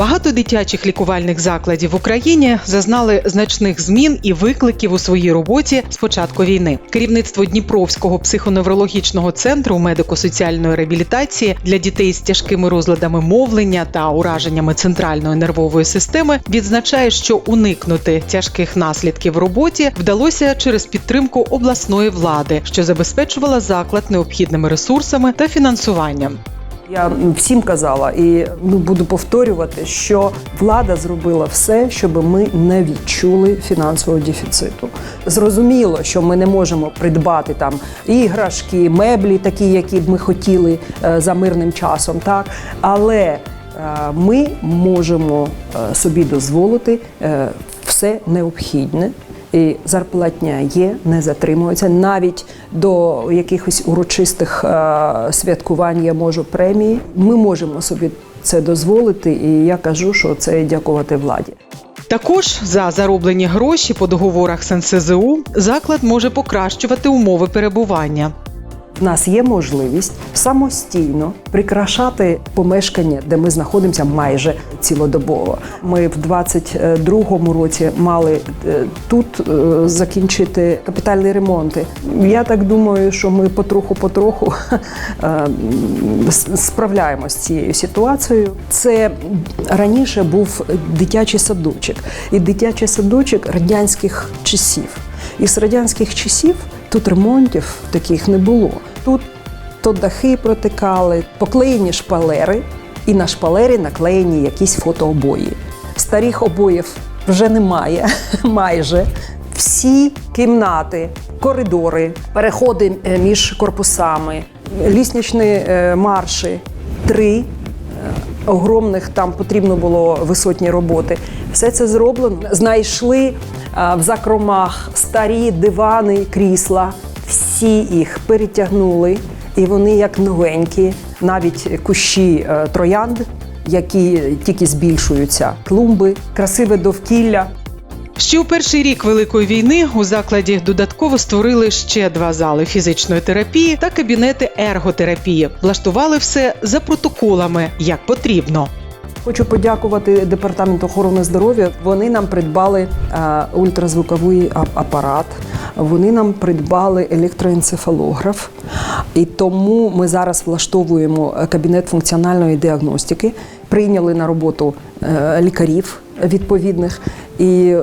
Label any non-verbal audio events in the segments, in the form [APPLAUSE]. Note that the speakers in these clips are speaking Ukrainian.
Багато дитячих лікувальних закладів в Україні зазнали значних змін і викликів у своїй роботі з початку війни. Керівництво Дніпровського психоневрологічного центру медико-соціальної реабілітації для дітей з тяжкими розладами мовлення та ураженнями центральної нервової системи відзначає, що уникнути тяжких наслідків в роботі вдалося через підтримку обласної влади, що забезпечувала заклад необхідними ресурсами та фінансуванням. Я всім казала і ну, буду повторювати, що влада зробила все, щоб ми не відчули фінансового дефіциту. Зрозуміло, що ми не можемо придбати там іграшки, меблі, такі, які б ми хотіли е, за мирним часом, так але е, ми можемо е, собі дозволити все необхідне. І зарплатня є, не затримується. Навіть до якихось урочистих е, святкувань я можу премії. Ми можемо собі це дозволити, і я кажу, що це дякувати владі. Також за зароблені гроші по договорах з НСЗУ заклад може покращувати умови перебування. В нас є можливість самостійно прикрашати помешкання, де ми знаходимося майже цілодобово. Ми в 22-му році мали е, тут е, закінчити капітальні ремонти. Я так думаю, що ми потроху-потроху [LAUGHS] е, справляємося з цією ситуацією. Це раніше був дитячий садочок, і дитячий садочок радянських часів. І з радянських часів тут ремонтів таких не було. Тут то дахи протикали, поклеєні шпалери, і на шпалері наклеєні якісь фотообої. Старих обоїв вже немає [LAUGHS] майже. Всі кімнати, коридори, переходи е, між корпусами, лісничні е, марші, три огромних там потрібно було висотні роботи. Все це зроблено. Знайшли а, в закромах старі дивани, крісла. Всі їх перетягнули, і вони як новенькі, навіть кущі е, троянд, які тільки збільшуються, клумби, красиве довкілля. Ще у перший рік Великої війни у закладі додатково створили ще два зали фізичної терапії та кабінети ерготерапії. Влаштували все за протоколами, як потрібно. Хочу подякувати департаменту охорони здоров'я. Вони нам придбали е, ультразвуковий апарат. Вони нам придбали електроенцефалограф, і тому ми зараз влаштовуємо е, кабінет функціональної діагностики. Прийняли на роботу е, лікарів відповідних і.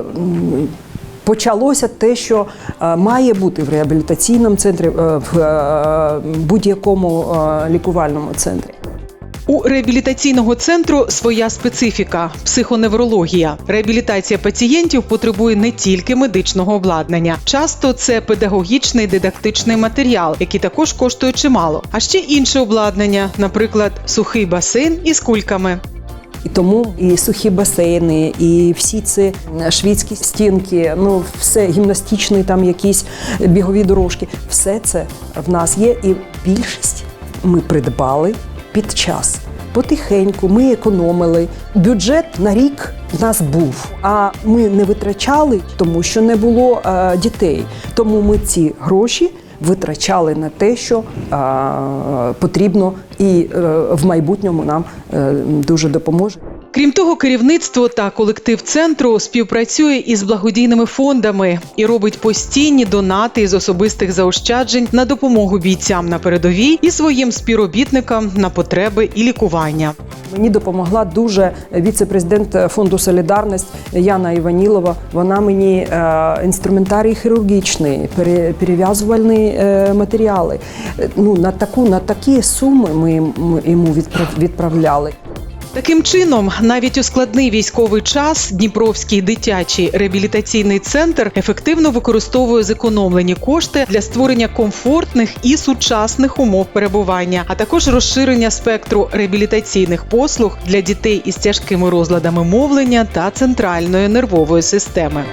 Почалося те, що е, має бути в реабілітаційному центрі, е, в е, будь-якому лікувальному центрі. У реабілітаційного центру своя специфіка психоневрологія. Реабілітація пацієнтів потребує не тільки медичного обладнання. Часто це педагогічний дидактичний матеріал, який також коштує чимало. А ще інше обладнання, наприклад, сухий басейн із кульками. І тому і сухі басейни, і всі ці шведські стінки, ну все гімнастичні, там якісь бігові дорожки. Все це в нас є, і більшість ми придбали під час. Потихеньку ми економили. Бюджет на рік в нас був, а ми не витрачали, тому що не було е, дітей. Тому ми ці гроші витрачали на те, що потрібно, і е, в майбутньому нам е, дуже допоможе. Крім того, керівництво та колектив центру співпрацює із благодійними фондами і робить постійні донати з особистих заощаджень на допомогу бійцям на передовій і своїм співробітникам на потреби і лікування. Мені допомогла дуже віце-президент фонду Солідарність Яна Іванілова. Вона мені е, інструментарій хірургічний, пере- перев'язувальні е, матеріали. Е, Ну на таку на такі суми ми йому відправ- відправляли. Таким чином, навіть у складний військовий час Дніпровський дитячий реабілітаційний центр ефективно використовує зекономлені кошти для створення комфортних і сучасних умов перебування, а також розширення спектру реабілітаційних послуг для дітей із тяжкими розладами мовлення та центральної нервової системи.